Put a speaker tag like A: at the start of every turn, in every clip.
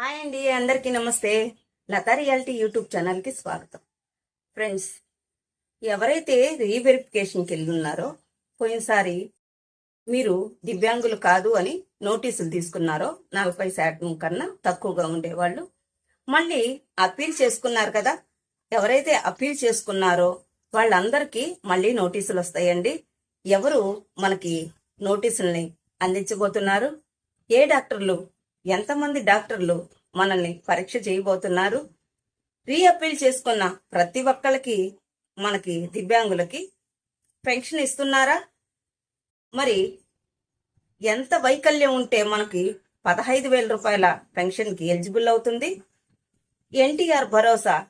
A: Hi అండి అందరికీ నమస్తే. లతా రియాలిటీ యూట్యూబ్ ఛానల్కి స్వాగతం. ఫ్రెండ్స్ ఎవరైతే రీవెరిఫికేషన్కి వెళ్ళున్నారో పోయినసారి మీరు దివ్యాంగులు కాదు అని నోటీసులు తీసుకున్నారో నలభై శాతం కన్నా తక్కువగా ఉండేవాళ్ళు మళ్ళీ అప్పీల్ చేసుకున్నారు కదా. ఎవరైతే అప్పీల్ చేసుకున్నారో వాళ్ళందరికీ మళ్ళీ నోటీసులు వస్తాయండి. ఎవరు మనకి నోటీసుల్ని అందించబోతున్నారు? ఏ డాక్టర్లు ఎంతమంది డాక్టర్లు మనల్ని పరీక్ష చేయబోతున్నారు? రీ అప్పీల్ చేసుకున్న ప్రతి ఒక్కళ్ళకి మనకి దివ్యాంగులకి పెన్షన్ ఇస్తున్నారా? మరి ఎంత వైకల్యం ఉంటే మనకి పదహైదు వేల రూపాయల పెన్షన్కి ఎలిజిబుల్ అవుతుంది? ఎన్టీఆర్ భరోసా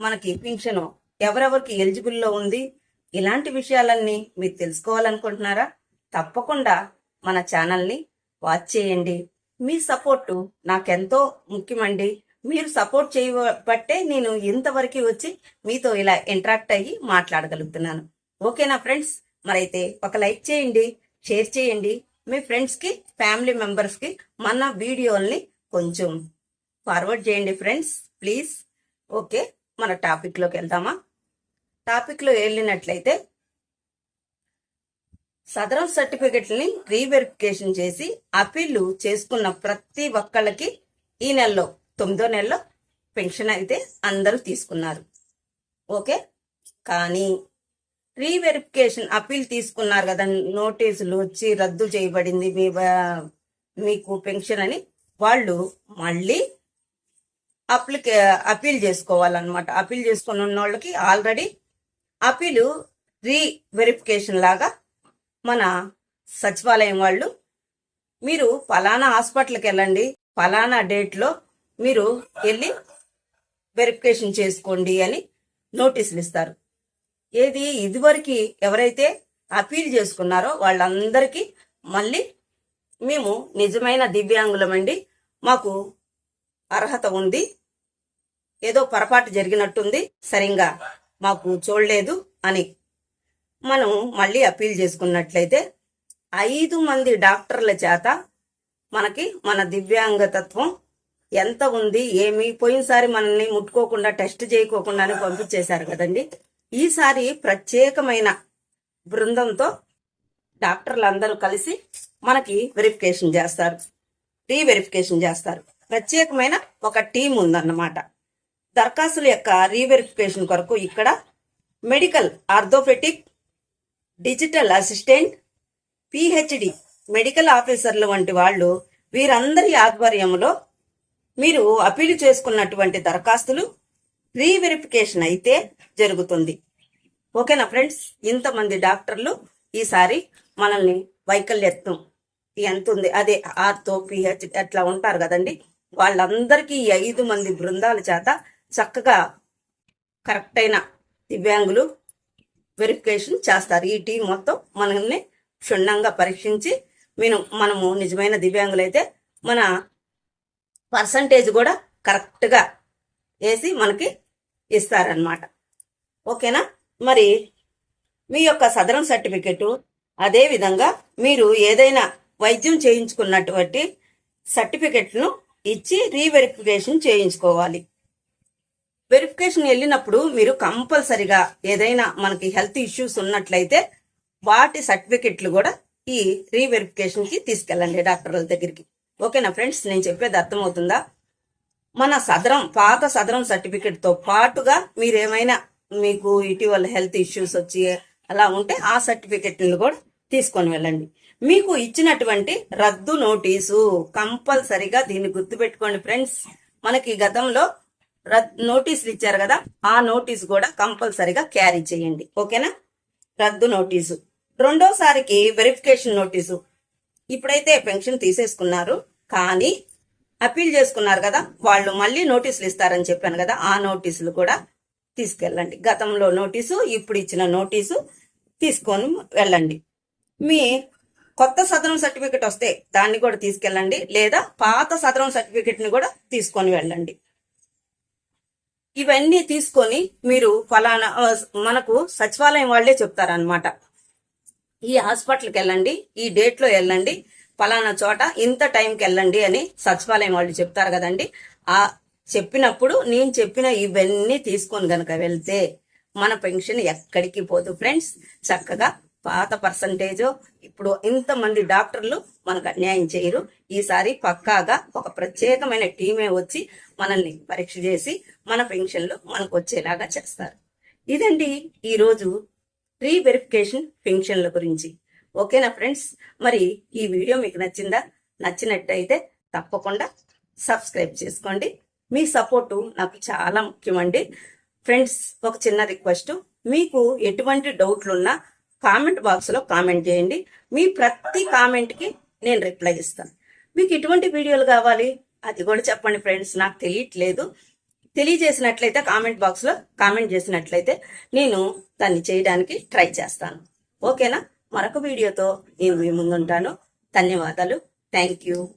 A: మనకి పెన్షన్ ఎవరెవరికి ఎలిజిబుల్లో ఉంది? ఇలాంటి విషయాలన్నీ మీరు తెలుసుకోవాలనుకుంటున్నారా? తప్పకుండా మన ఛానల్ని వాచ్ చేయండి. మీ సపోర్టు నాకెంతో ముఖ్యమండి. మీరు సపోర్ట్ చేయబట్టే నేను ఇంతవరకు వచ్చి మీతో ఇలా ఇంటరాక్ట్ అయ్యి మాట్లాడగలుగుతున్నాను. ఓకేనా ఫ్రెండ్స్? మరైతే ఒక లైక్ చేయండి షేర్ చేయండి. మీ ఫ్రెండ్స్కి ఫ్యామిలీ మెంబర్స్కి మన వీడియోల్ని కొంచెం ఫార్వర్డ్ చేయండి ఫ్రెండ్స్ ప్లీజ్. ఓకే మన టాపిక్లోకి వెళ్దామా? టాపిక్లో వెళ్ళినట్లయితే సదరం సర్టిఫికెట్ని రీవెరిఫికేషన్ చేసి అప్పీళ్ళు చేసుకున్న ప్రతి ఒక్కళ్ళకి ఈ నెలలో తొమ్మిదో నెలలో పెన్షన్ అయితే అందరూ తీసుకున్నారు. ఓకే? కానీ రీవెరిఫికేషన్ అప్పీల్ తీసుకున్నారు కదా నోటీసులు వచ్చి రద్దు చేయబడింది మీ మీకు పెన్షన్ అని వాళ్ళు మళ్ళీ అప్లికే అప్పీల్ చేసుకోవాలన్నమాట. అప్పీల్ చేసుకున్న ఉన్న వాళ్ళకి ఆల్రెడీ అప్పీలు రీ వెరిఫికేషన్ లాగా మన సచివాలయం వాళ్ళు మీరు ఫలానా హాస్పిటల్కి వెళ్ళండి ఫలానా డేట్లో మీరు వెళ్ళి వెరిఫికేషన్ చేసుకోండి అని నోటీసులు ఇస్తారు. ఏది ఇదివరకు ఎవరైతే అపీల్ చేసుకున్నారో వాళ్ళందరికీ మళ్ళీ మేము నిజమైన దివ్యాంగులమండి మాకు అర్హత ఉంది. ఏదో పొరపాటు జరిగినట్టుంది. సరిగ్గా మాకు చూడలేదు అని మనం మళ్ళీ అప్పీల్ చేసుకున్నట్లయితే ఐదు మంది డాక్టర్ల చేత మనకి మన దివ్యాంగతత్వం ఎంత ఉంది ఏమి? పోయినసారి మనల్ని ముట్టుకోకుండా టెస్ట్ చేయకోకుండానే పంపించేశారు కదండి. ఈసారి ప్రత్యేకమైన బృందంతో డాక్టర్లు అందరూ కలిసి మనకి వెరిఫికేషన్ చేస్తారు రీ వెరిఫికేషన్ చేస్తారు. ప్రత్యేకమైన ఒక టీం ఉందన్నమాట. దరఖాస్తుల యొక్క రీవెరిఫికేషన్ కొరకు ఇక్కడ medical orthopedic digital assistant PhD medical ఆఫీసర్లు వంటి వాళ్ళు వీరందరి ఆధ్వర్యంలో మీరు అప్పీల్ చేసుకున్నటువంటి దరఖాస్తులు రీవెరిఫికేషన్ అయితే జరుగుతుంది. ఓకేనా ఫ్రెండ్స్? ఇంతమంది డాక్టర్లు ఈసారి మనల్ని వైకల్యత్వం ఎంత ఉంది అదే ఆర్తో పిహెచ్ అట్లా ఉంటారు కదండి. వాళ్ళందరికీ ఈ ఐదు మంది బృందాల చేత చక్కగా కరెక్ట్ అయిన దివ్యాంగులు వెరిఫికేషన్ చేస్తారు. ఈ టీం మొత్తం మనల్ని క్షుణ్ణంగా పరీక్షించి మేము మనము నిజమైన దివ్యాంగులైతే మన పర్సంటేజ్ కూడా కరెక్ట్గా వేసి మనకి ఇస్తారనమాట ఓకేనా? మరి మీ యొక్క సదరం సర్టిఫికెట్ అదే విధంగా మీరు ఏదైనా వైద్యం చేయించుకున్నటువంటి సర్టిఫికెట్ను ఇచ్చి రీవెరిఫికేషన్ చేయించుకోవాలి. వెరిఫికేషన్ వెళ్ళినప్పుడు మీరు కంపల్సరిగా ఏదైనా మనకి హెల్త్ ఇష్యూస్ ఉన్నట్లయితే వాటి సర్టిఫికెట్లు కూడా ఈ రీవెరిఫికేషన్కి తీసుకెళ్ళండి డాక్టర్ల దగ్గరికి. ఓకేనా ఫ్రెండ్స్? నేను చెప్పేది అర్థమవుతుందా? మన సదరం పాత సదరం సర్టిఫికెట్తో పాటుగా మీరేమైనా మీకు ఇటీవల హెల్త్ ఇష్యూస్ వచ్చి అలా ఉంటే ఆ సర్టిఫికెట్లను కూడా తీసుకొని వెళ్ళండి. మీకు ఇచ్చినటువంటి రద్దు నోటీసు కంపల్సరిగా దీన్ని గుర్తుపెట్టుకోండి ఫ్రెండ్స్. మనకి గతంలో నోటీసులు ఇచ్చారు కదా ఆ నోటీసు కూడా కంపల్సరిగా క్యారీ చేయండి. ఓకేనా? రద్దు నోటీసు. రెండోసారికి వెరిఫికేషన్ నోటీసు. ఇప్పుడైతే పెన్షన్ తీసేసుకున్నారు కానీ అప్పీల్ చేసుకున్నారు కదా వాళ్ళు మళ్ళీ నోటీసులు ఇస్తారని చెప్పాను కదా ఆ నోటీసులు కూడా తీసుకెళ్ళండి. గతంలో నోటీసు ఇప్పుడు ఇచ్చిన నోటీసు తీసుకొని వెళ్ళండి. మీ కొత్త సదరం సర్టిఫికెట్ వస్తే దాన్ని కూడా తీసుకెళ్ళండి లేదా పాత సదరం సర్టిఫికెట్ని కూడా తీసుకొని వెళ్ళండి. ఇవన్నీ తీసుకొని మీరు ఫలానా మనకు సచివాలయం వాళ్ళే చెప్తారనమాట ఈ హాస్పిటల్కి వెళ్ళండి ఈ డేట్లో వెళ్ళండి ఫలానా చోట ఇంత టైంకి వెళ్ళండి అని సచివాలయం వాళ్ళు చెప్తారు కదండి. ఆ చెప్పినప్పుడు నేను చెప్పిన ఇవన్నీ తీసుకొని గనక వెళ్తే మన పెన్షన్ ఎక్కడికి పోదు ఫ్రెండ్స్. చక్కగా పాత పర్సంటేజ్ ఇప్పుడు ఇంతమంది డాక్టర్లు మనకు అన్యాయం చేయరు. ఈసారి పక్కాగా ఒక ప్రత్యేకమైన టీమే వచ్చి మనల్ని పరీక్ష చేసి మన పెన్షన్లు మనకు వచ్చేలాగా చేస్తారు. ఇదండి ఈరోజు రీవెరిఫికేషన్ పెన్షన్ల గురించి. ఓకేనా ఫ్రెండ్స్? మరి ఈ వీడియో మీకు నచ్చిందా? నచ్చినట్టయితే తప్పకుండా సబ్స్క్రైబ్ చేసుకోండి. మీ సపోర్టు నాకు చాలా ముఖ్యమండి. ఫ్రెండ్స్ ఒక చిన్న రిక్వెస్ట్. మీకు ఎటువంటి డౌట్లు ఉన్నా కామెంట్ బాక్స్లో కామెంట్ చేయండి. మీ ప్రతి కామెంట్కి నేను రిప్లై ఇస్తాను. మీకు ఎటువంటి వీడియోలు కావాలి? అది కూడా చెప్పండి ఫ్రెండ్స్. నాకు తెలియట్లేదు. తెలియజేసినట్లయితే కామెంట్ బాక్స్లో కామెంట్ చేసినట్లయితే నేను దాన్ని చేయడానికి ట్రై చేస్తాను. ఓకేనా? మరొక వీడియోతో నేను మీ ముందుంటాను. ధన్యవాదాలు. Thank you.